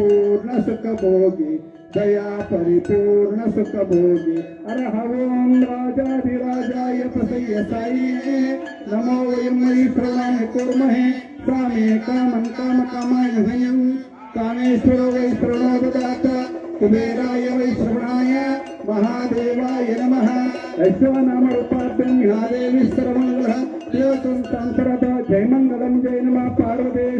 पूर्ण सुख भोगी, दया परिपूर्ण सुख भोगी। अरहवों राजाधिराजाय प्रसय साई। नमो वयम प्रणाम कुरमहे। स्वामी काम काम कामाय हयं। कामेश्वरो वै प्रणोदाता कुबेराय वै श्रवणाय। महादेवाय नम। यश्वनाम रूपाभ्यं ह्यादेवि जय देवतं जय नम। पार्वती नमः। पार्वते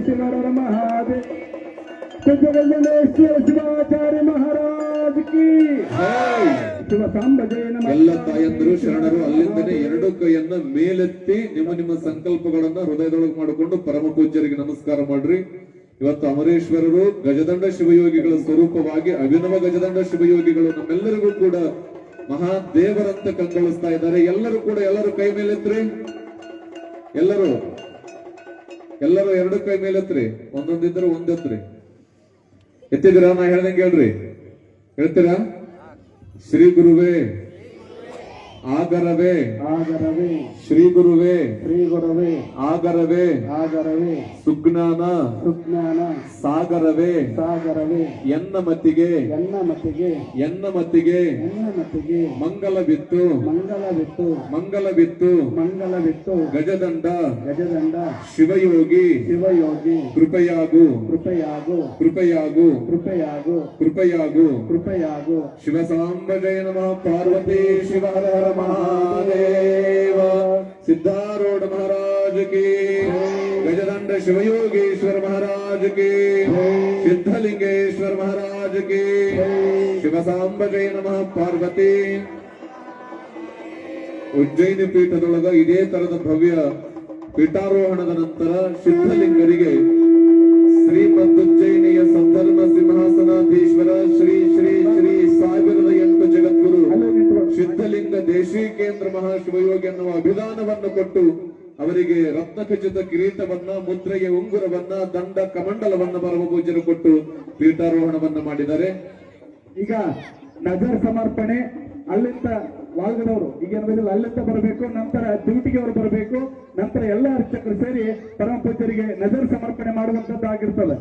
ಶಿವಾಚಾರ್ಯ ಮಹಾರಾಜ್ ಕಿ ಶಿವ ಎಲ್ಲ ತಾಯಂದರು ಶರಣರು ಅಲ್ಲಿಂದನೇ ಎರಡು ಕೈಯನ್ನ ಮೇಲೆತ್ತಿ ನಿಮ್ಮ ನಿಮ್ಮ ಸಂಕಲ್ಪಗಳನ್ನ ಹೃದಯದೊಳಗೆ ಮಾಡಿಕೊಂಡು ಪರಮ ಪೂಜ್ಯರಿಗೆ ನಮಸ್ಕಾರ ಮಾಡ್ರಿ. ಇವತ್ತು ಅಮರೇಶ್ವರರು ಗಜದಂಡ ಶಿವಯೋಗಿಗಳ ಸ್ವರೂಪವಾಗಿ ಅಭಿನವ ಗಜದಂಡ ಶಿವಯೋಗಿಗಳು ನಮ್ಮೆಲ್ಲರಿಗೂ ಕೂಡ ಮಹಾ ದೇವರಂತ ಕಂಗೊಳಿಸ್ತಾ ಇದ್ದಾರೆ. ಎಲ್ಲರೂ ಕೂಡ ಎಲ್ಲರೂ ಕೈ ಮೇಲೆತ್ರಿ. ಎಲ್ಲರೂ ಎಲ್ಲರೂ ಎರಡು ಕೈ ಮೇಲೆತ್ರಿ. ಒಂದೊಂದಿದ್ರೆ ಒಂದೆತ್ರಿ. ಎತ್ತಿದ್ದೀರಾ ನಾ ಹೇಳ್ದಂಗೆ ಹೇಳ್ರಿ. ಹೇಳ್ತೀರಾ? ಶ್ರೀ ಗುರುವೇ ಆಗರವೇ. ಆಗರವೇ. ಶ್ರೀ ಗುರುವೇ ಶ್ರೀ ಗುರುವೇ ಆಗರವೇ. ಆಗರವೇ. ಸುಜ್ಞಾನ. ಸುಜ್ಞಾನ. ಸಾಗರವೇ. ಸಾಗರವೇ. ಎನ್ನ ಮತ್ತಿಗೆ. ಎನ್ನ ಮತ್ತಿಗೆ. ಎನ್ನ ಮತ್ತಿಗೆ. ಎನ್ನ ಮತ್ತಿಗೆ. ಮಂಗಲ ಬಿತ್ತು ಮಂಗಲ ಬಿತ್ತು ಮಂಗಲ ಬಿತ್ತು ಮಂಗಲ ಬಿತ್ತು ಗಜದಂಡ. ಗಜದಂಡ. ಶಿವಯೋಗಿ. ಶಿವಯೋಗಿ. ಕೃಪೆಯಾಗು. ಕೃಪೆಯಾಗು. ಕೃಪೆಯಾಗು. ಕೃಪೆಯಾಗು. ಕೃಪೆಯಾಗು. ಕೃಪೆಯಾಗು. ಶಿವಸಾಂಬ ಜಯ ನಮಃ. ಪಾರ್ವತಿ ಶಿವ ಹರ ಹರ ಮಹಾದೇವ ಸಿದ್ಧಾರೂಢ ಮಹಾರಾಜ ಕಿ ಗಜದಂಡ ಶಿವಯೋಗೇಶ್ವರ ಮಹಾರಾಜ ಕಿ ಸಿದ್ಧಲಿಂಗೇಶ್ವರ ಮಹಾರಾಜ ಕಿ ಶಿವಸಾಂಬ ಜಯ ನಮಃ ಪಾರ್ವತಿ ಉಜ್ಜಯಿನಿ ಪೀಠದೊಳಗ ಇದೇ ತರದ ಭವ್ಯ ಪೀಠಾರೋಹಣದ ನಂತರ ಸಿದ್ಧಲಿಂಗರಿಗೆ ಶ್ರೀಮದ್ದುಜ್ಜಯಿನಿಯ ಸಿದ್ಧಲಿಂಗ ಕೇಂದ್ರ ಕೇಂದ್ರ ಮಹಾಶಿವಯೋಗಿ ಅನ್ನುವ ಅಭಿದಾನವನ್ನು ಕೊಟ್ಟು ಅವರಿಗೆ ರತ್ನಖಚಿತ ಕಿರೀಟವನ್ನ, ಮುದ್ರೆಗೆ ಉಂಗುರವನ್ನ, ದಂಡ ಕಮಂಡಲವನ್ನ ಪರಮ ಪೂಜರು ಕೊಟ್ಟು ಪೀಠಾರೋಹಣವನ್ನ ಮಾಡಿದ್ದಾರೆ. ಈಗ ನಜರ್ ಸಮರ್ಪಣೆ, ಅಲ್ಲಿಂದ ವಾಲ್ಗದವರು, ಈಗ ಅಲ್ಲಿಂದ ಬರಬೇಕು, ನಂತರ ಡ್ಯೂಟಿಗೆ ಅವರು ಬರಬೇಕು, ನಂತರ ಎಲ್ಲ ಅರ್ಚಕರು ಸೇರಿ ಪರಮ ಪೂಜರಿಗೆ ನಜರ್ ಸಮರ್ಪಣೆ ಮಾಡುವಂತದ್ದು ಆಗಿರ್ತದೆ.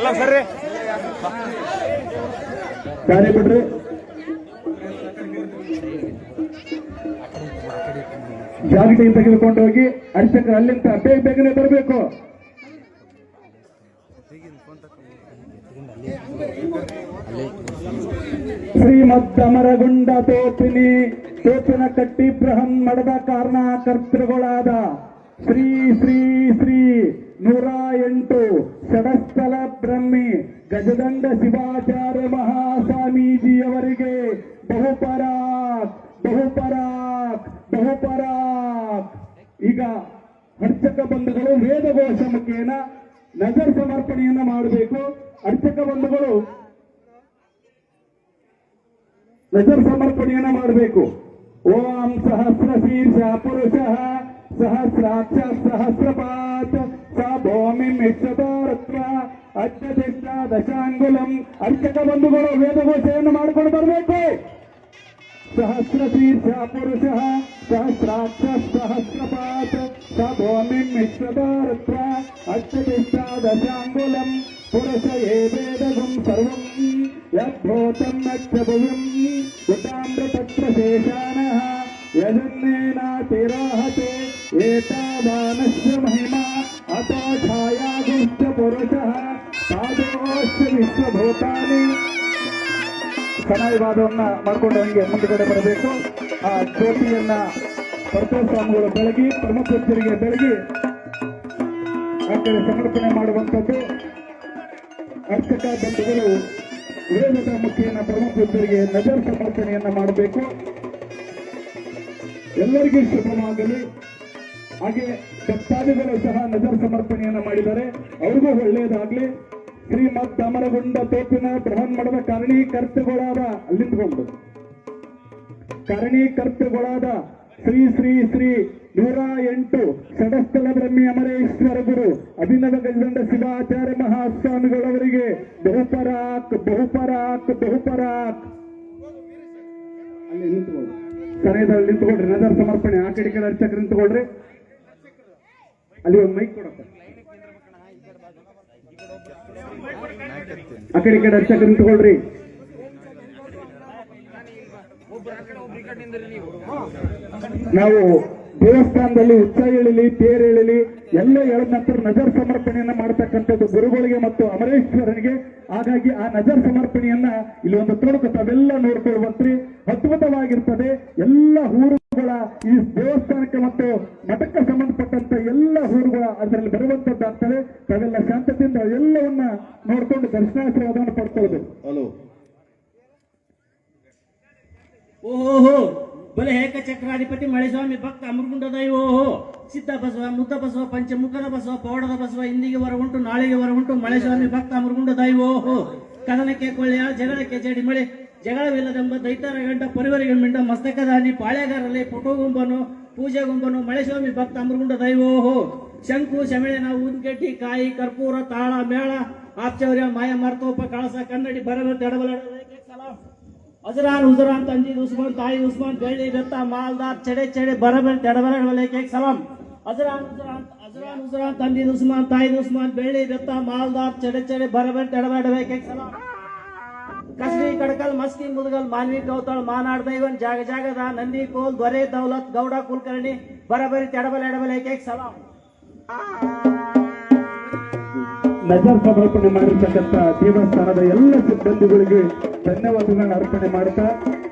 ಎಲ್ಲ ದಾರಿ ಬಿಡ್ರಿ ತೆಗೆದುಕೊಂಡು ಹೋಗಿ ಅರ್ಚಕರು ಅಲ್ಲಿಂದ ಬೇಗ ಬೇಗನೆ ಬರಬೇಕು. ಶ್ರೀಮದ್ದಮರಗುಂಡ ತೋಪಿನಿ ತೋಪಿನ ಕಟ್ಟಿ ಬ್ರಹ್ಮ ಮಡದ ಕಾರಣ ಕರ್ತೃಗಳಾದ ಶ್ರೀ ಶ್ರೀ ಶ್ರೀ ಎಂಟು ಷಡಸ್ಥಲ ಬ್ರಹ್ಮಿ ಗಜದಂಡ ಶಿವಾಚಾರ್ಯ ಮಹಾಸ್ವಾಮೀಜಿಯವರಿಗೆ ಬಹುಪರಾಕ್ ಬಹುಪರಾಕ್ ಬಹುಪರಾಕ್. ಈಗ ಅರ್ಚಕ ಬಂಧುಗಳು ವೇದಘೋಷ ಮುಖೇನ ನಜರ್ ಸಮರ್ಪಣೆಯನ್ನ ಮಾಡಬೇಕು. ಅರ್ಚಕ ಬಂಧುಗಳು ನಜರ್ ಸಮರ್ಪಣೆಯನ್ನ ಮಾಡಬೇಕು. ಓಂ ಸಹಸ್ರ ಶೀರ್ಷ ಪುರುಷ ಸಹಸ್ರಾಕ್ಷ ಸಹಸ್ರಪಾತ್ ಸ ಭೂಮಿ ಮಿಶ್ರತಾರತ್ವ ಅಜ್ಜದಿಷ್ಟ ದಶಾಂಗುಲಂ ಅರ್ಚಕ ಬಂಧುಗಳು ವೇದಘೋಷೆಯನ್ನು ಮಾಡಿಕೊಂಡು ಬರಬೇಕು ಸಹಸ್ರ ಶೀರ್ಷ ಪುರುಷ ಸಹಸ್ರಾಕ್ಷ ಸಹಸ್ರಪಾತ್ ಸ ಭೂಮಿ ಮಿಶ್ರತಾರತ್ವ ಅಜ್ಜದಿಷ್ಟ ದಶಾಂಗುಲಂ ಪುರುಷ ಏ ವೇದಗಂ ಸರ್ವಂ ಯದ್ಭೂತಂ ಯಚ್ಚಭುವಿಂ ಉತಾಮ್ರತತ್ರ ಶೇಷಾನಃ ಯಜನ್ನೇನಾತಿರಾಹತೆ ಏತಾವಾನಸ್ಯ ಮಹಿಮಾ ಅತೋ ಛಾಯಾಗುಶ್ಚ ಪುರುಷಃ ಪಾದೋಶ್ಚ ವಿಶ್ವಭೂತಾನಿ. ಸನಾಯಿವಾದವನ್ನ ಮಾಡ್ಕೊಂಡು ಹಂಗೆ ಮುಂದುಗಡೆ ಬರಬೇಕು ಆ ಜ್ಯೋತಿಯನ್ನ ಪರತೇಶ ಸ್ವಾಮಿಗಳು ಬೆಳಗಿ ಪರಮಪುತ್ರರಿಗೆ ಬೆಳಗಿ ಕಡೆ ಸಮರ್ಪಣೆ ಮಾಡುವಂಥದ್ದು. ಅರ್ಚಕ ಬಂಧುಗಳು ವೇದದ ಮುಖ್ಯನ ಪರಮಪುತ್ರರಿಗೆ ನಜರ್ ಸಮರ್ಪಣೆಯನ್ನ ಮಾಡಬೇಕು. ಎಲ್ಲರಿಗೂ ಶುಭವಾಗಲಿ. ಹಾಗೆ ಭಕ್ತಾದಿಗಳು ಸಹ ನಜರ್ ಸಮರ್ಪಣೆಯನ್ನ ಮಾಡಿದ್ದಾರೆ. ಅವ್ರಿಗೂ ಒಳ್ಳೆಯದಾಗ್ಲಿ. ಶ್ರೀಮದ್ ಅಮರಗೊಂಡ ತೋಪಿನ ಬೃಹನ್ ಮಠದ ಕಾರಣೀಕರ್ತಗಳಾದ ಅಲ್ಲಿಂದ ಹೋಗ್ಬಿಡು ಕಾರಣೀಕರ್ತೃಗಳಾದ ಶ್ರೀ ಶ್ರೀ ಶ್ರೀ ನೂರ ಎಂಟು ಷಡಸ್ಥಲ ಬ್ರಹ್ಮಿ ಅಮರೇಶ್ವರ ಗುರು ಅಭಿನವ ಗಜದಂಡ ಶಿವಾಚಾರ್ಯ ಮಹಾಸ್ವಾಮಿಗಳವರಿಗೆ ಬಹುಪರಾಕ್ ಬಹುಪರಾಕ್ ಬಹುಪರಾಕ್. ಅಲ್ಲಿ ನಿಂತ್ಕೊಳ್ಳಿ. ಸರಿಯದಲ್ಲಿ ನಿಂತ್ಕೊಳ್ರಿ ನಜರ್ ಸಮರ್ಪಣೆ. ಆ ಕಡೆ ಕಡೆ ಅರ್ಚಕರು ನಿಂತ್ಕೊಳ್ರಿ ಅಲ್ಲಿ ಒಂದು ಮೈಕ್ ಕೊಡಪ್ಪ ಆ ಕಡೆ ಕಡೆ ಅರ್ಚಕ ನಿಂತ್ಕೊಳ್ರಿ ನಾವು ದೇವಸ್ಥಾನದಲ್ಲಿ ಉತ್ಸಾಹ ಹೇಳಲಿ, ತೇರ್ ಹೇಳಲಿ, ಎಲ್ಲ ಹೇಳದ ನಂತರ ನಜರ್ ಸಮರ್ಪಣೆಯನ್ನ ಮಾಡ್ತಕ್ಕಂಥದ್ದು ಗುರುಗಳಿಗೆ ಮತ್ತು ಅಮರೇಶ್ವರನಿಗೆ. ಹಾಗಾಗಿ ಆ ನಜರ್ ಸಮರ್ಪಣೆಯನ್ನ ಇಲ್ಲಿ ಒಂದು ತುಣುಕು ತಾವೆಲ್ಲ ನೋಡ್ಕೊಳ್ವಂತ್ರಿ ಅದ್ಭುತವಾಗಿರ್ತದೆ. ಎಲ್ಲ ಊರುಗಳ ಈ ದೇವಸ್ಥಾನಕ್ಕೆ ಮತ್ತು ಅದರಲ್ಲಿ ಬರುವಂತದ್ದಾಗ್ತದೆ ತಾವೆಲ್ಲ ಶಾಂತತೆಯಿಂದ ಎಲ್ಲವನ್ನ ನೋಡ್ಕೊಂಡು ದರ್ಶನಾಶೀರ್ವಾದವನ್ನು ಪಡ್ಕೊಳ್ಬೇಕು ಹಲೋ. ಓಹೋ ಬಲೆ ಏಕ ಚಕ್ರಾಧಿಪತಿ ಮಳೆಸ್ವಾಮಿ ಭಕ್ತ ಅಮೃಗುಂಡದೈ ಓಹೋ. ಸಿದ್ಧ ಬಸವ ಮುದ್ದ ಬಸವ ಪಂಚಮುಖದ ಬಸವ ಪೌಡದ ಬಸವ ಇಂದಿಗೆ ಹೊರ ಉಂಟು ನಾಳೆಗೆ ಹೊರ ಉಂಟು ಮಳೆಸ್ವಾಮಿ ಭಕ್ತ ಅಮೃಗುಂಡದೈ ಓಹೋ. ಕದನಕ್ಕೆ ಕೊಳ್ಳೆಯ ಜಗಳಕ್ಕೆ ಜಡಿ ಮಳೆ ಜಗಳವಿಲ್ಲದೆಂಬ ದೈತರ ಗಂಡ ಪರಿವರಿಗೆ ಮಿಂಡ ಮಸ್ತಕದಾನಿ ಪಾಳೆಗಾರರಲ್ಲಿ ಪೂಜೆ ಪೂಜೆಗುಂಬನು ಮಳೆಸ್ವಾಮಿ ಭಕ್ತ ಅಮೃಗುಂಡ ದೈವೋಹೋ ಶಂಕು, ಶಮಿಳೆನ ಊದ್ಗಡ್ಡಿ ಕಾಯಿ, ಕರ್ಪೂರ, ತಾಳ, ಮೇಳ, ಆಪ್ಚೌರ್ಯ, ಮಾಯ, ಮರ್ತೋಪ, ಕಳಸ, ಕನ್ನಡಿ ಬರಬ ತೆಡಬಲ ಅಜರಾನ್ ಉಜರಾನ್ ತಂದಿ ಉಸ್ಮಾನ್, ತಾಯಿ, ಉಸ್ಮಾನ್, ಬೆಳ್ಳಿ, ಬೆತ್ತ, ಮಾಲ್ದಾರ್, ಚಡೆ ಚಡೆ, ಬರಬಲ್ ತೆಡಬರ ಕೇಕ್ ಸಲಾಂ ಅಜರಾನ್ ಉಜರಾನ್ ಅಜರಾನ್ ಉಜರಾನ್ ತಂದಿ ಉಸ್ಮಾನ್, ತಾಯಿ, ಉಸ್ಮಾನ್, ಬೆಳ್ಳಿ, ಬೆತ್ತ, ಮಾಲ್ದಾರ್, ಚಡೆ ಚಡೆ ಬರಬರ್ ತೆಡಬರ ಕೇಕ್ ಸಲಾಂ ಕಸ್ರಿ, ಕಡಕಲ್, ಮಸ್ಕಿ, ಮುದಗಲ್, ಮಾನ್ವಿ ಕೌತಾಳ್ ಮಾನಾಡ್ ದೈವನ್ ಜಾಗ, ಜಾಗದ, ನಂದಿ, ಕೋಲ್ ದೊರೆ ದೌಲತ್, ಗೌಡ, ಕುಲಕರ್ಣಿ, ಬರಬರಿ ತೆಡಬಲ ಎಡಬಲ ಕೇಕ್ ಸಲಾಂ ನಜರ್ ಸಮರ್ಪಣೆ ಮಾಡಿರ್ತಕ್ಕಂಥ ದೇವಸ್ಥಾನದ ಎಲ್ಲ ಸಿಬ್ಬಂದಿಗಳಿಗೆ ಧನ್ಯವಾದಗಳನ್ನ ಅರ್ಪಣೆ ಮಾಡ್ತಾ,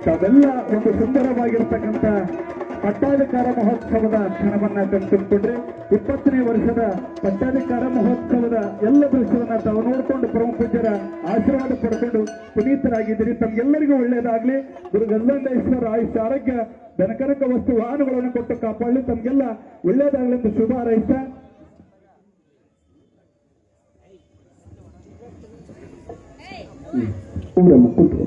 ತಾವೆಲ್ಲ ಒಂದು ಸುಂದರವಾಗಿರ್ತಕ್ಕಂಥ ಪಟ್ಟಾಧಿಕಾರ ಮಹೋತ್ಸವದ ಕ್ಷಣವನ್ನ ಕಣ್ತುಕೊಂಡ್ರೆ ಇಪ್ಪತ್ತನೇ ವರ್ಷದ ಪಟ್ಟಾಧಿಕಾರ ಮಹೋತ್ಸವದ ಎಲ್ಲ ದೃಶ್ಯವನ್ನ ತಾವು ನೋಡಿಕೊಂಡು ಪ್ರಮುಖ ಪೂಜ್ಯರ ಆಶೀರ್ವಾದ ಪಡ್ಕೊಂಡು ಪುನೀತರಾಗಿದ್ದೀರಿ. ತಮ್ಗೆಲ್ಲರಿಗೂ ಗುರು ಗಲ್ಲಂಡೇಶ್ವರ ಆಯುಷ್ಯ, ಆರೋಗ್ಯ ದನಕನಕ ವಸ್ತು, ವಾಹನಗಳನ್ನು ಕೊಟ್ಟು ಕಾಪಾಡಲಿ. ತಮ್ಗೆಲ್ಲ ಒಳ್ಳೆಯದಾಗ್ಲಿ ಎಂದು ಶುಭ ಹಾರೈಸ್ತಾ ಕೂಡಮ್ಮ ಕೂತ್ಕೊ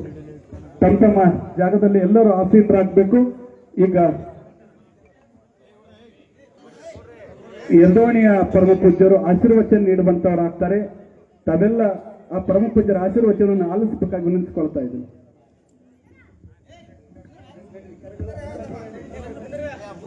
ತಮ್ಮ ತಮ್ಮ ಜಾಗದಲ್ಲಿ ಎಲ್ಲರೂ ಆಸೀನರಾಗಬೇಕು. ಈಗ ಯರ್ದೋಣಿಯ ಪರಮ ಪೂಜ್ಯರು ಆಶೀರ್ವಚನ ನೀಡುವಂತವರಾಗ್ತಾರೆ. ತಾವೆಲ್ಲ ಆ ಪರಮ ಪೂಜ್ಯರ ಆಶೀರ್ವಚನವನ್ನು ಆಲಿಸಬೇಕಾಗಿ ವಿನಂತಿಸ್ಕೊಳ್ತಾ ಇದ್ದೀನಿ.